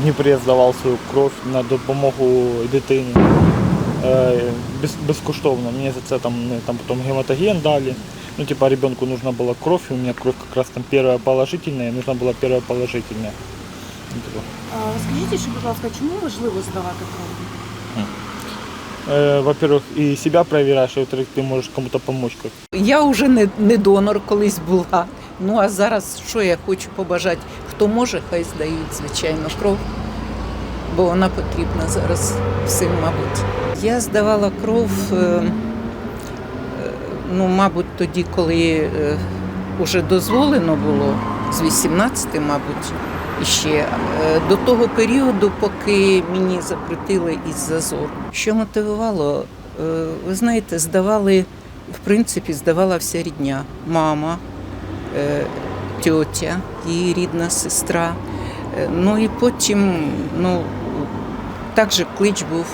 в Дніпрі здавав свою кров на допомогу дитині. Е, Без, безкоштовно. Мені за це там, ну, там потім гематоген дали. Ну, типа, ребенку нужна была кровь, и у меня кровь как раз там первая положительная, нужна была первая положительная. Ну, типа, А, Скажіть, ще, будь ласка, чому важливо здавати кров? э, во-первых, и себя проверяешь, и во-вторых, ты можешь кому-то помочь. Как. Я вже не, не донор колись була. Ну а зараз що я хочу побажати? Хто може, хай здають, звичайно, кров, бо вона потрібна зараз всім, мабуть. Я здавала кров, е, е, ну, мабуть, тоді, коли е, вже дозволено було, з 18, мабуть, іще е, до того періоду, поки мені запретили із зазору. Що мотивувало? Е, Ви знаєте, здавали в принципі, здавала вся рідня. Мама, е, тьотя, її рідна сестра. Е, Ну і потім, ну, також клич був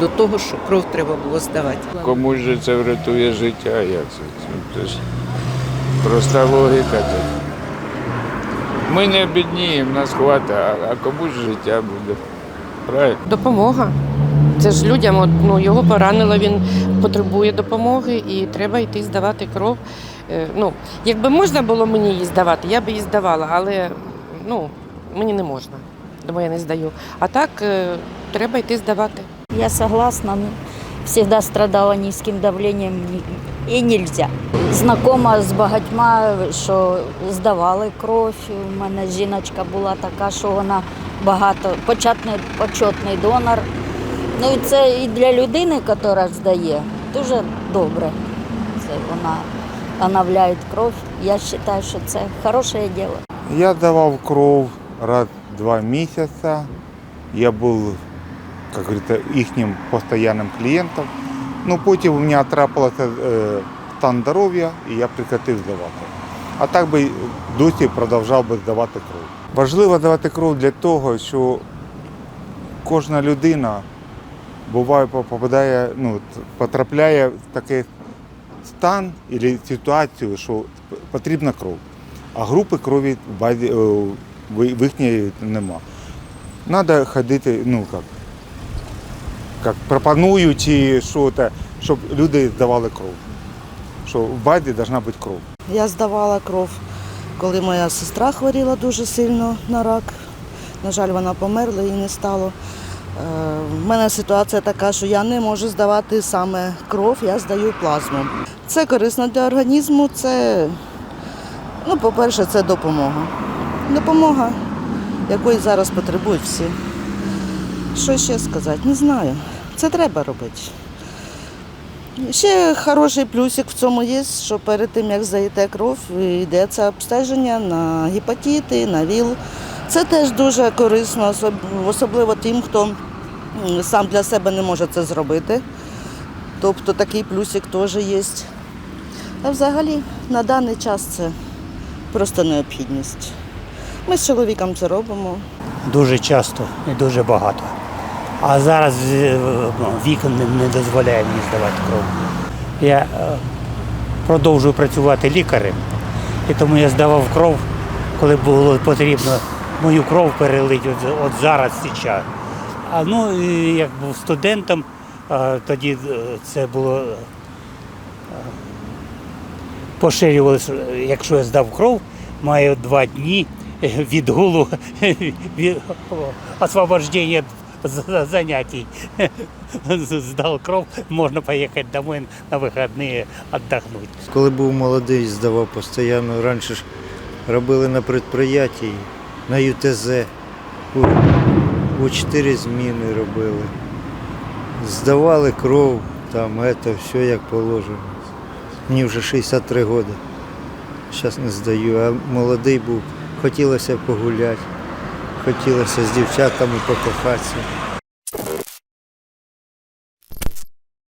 до того, що кров треба було здавати. Комусь же це врятує життя, як це? Це, це ж проста логіка. Ми не бідніємо, нас хватить, а, а комусь життя буде. Правильно? Допомога. Це ж людям, от, ну, його поранило, він потребує допомоги і треба йти здавати кров. Е, Ну, якби можна було мені її здавати, я б її здавала, але ну, мені не можна, тому я не здаю. А так е, треба йти здавати. Я согласна, но всегда страдала низким давлением ні- і нельзя. Знакома з багатьма, що здавали кров. У мене жіночка була така, що вона багато почетний, почетний донор. Ну і це і для людини, яка здає, дуже добре. Це вона оновляє кров. Я вважаю, що це хороше діло. Я давав кров раз два месяца. Я был, как говорится, їхнім постоянним клієнтом. Ну, потім у мене трапилося е, стан здоров'я і я прекратив здавати. А так би досі продовжав би здавати кров. Важливо давати кров для того, що кожна людина буває попадає, ну, потрапляє в такий стан або ситуацію, що потрібна кров а групи крові в базі е, їхньої нема. Треба ходити, ну як, як пропонують, що те, щоб люди здавали кров. Що в базі повинна бути кров. Я здавала кров, коли моя сестра хворіла дуже сильно на рак. На жаль, вона померла і не стало. Е, В мене ситуація така, що я не можу здавати саме кров, я здаю плазму. Це корисно для організму, це, ну, по-перше, це допомога. Допомога, якої зараз потребують всі. Що ще сказати? Не знаю. Це треба робити. Ще хороший плюсик в цьому є, що перед тим, як здаєте кров, йдеться обстеження на гепатити, на ВІЛ. Це теж дуже корисно, особливо тим, хто сам для себе не може це зробити. Тобто такий плюсик теж є. А взагалі на даний час це просто необхідність. Ми з чоловіком це робимо. дуже часто і дуже багато. А зараз е, ну, не, не дозволяє мені здавати кров. Я е, продовжую працювати лікарем, і тому я здавав кров, коли було потрібно мою кров перелити от, зараз зараз. А ну як був студентом, е, тоді е, це було е, поширювалося, якщо я здав кров, маю два дні відгулу від освобождення занятий. Здав кров, можна поїхати домой на вихідні віддохнути. Коли був молодий, здавав постійно. Раніше ж робили на підприємстві, на ЮТЗ. Чотири зміни робили. Здавали кров, там це все як положено. Мені вже 63 роки. Зараз не здаю, а молодий був. Хотілося погуляти, хотілося з дівчатами покохатися.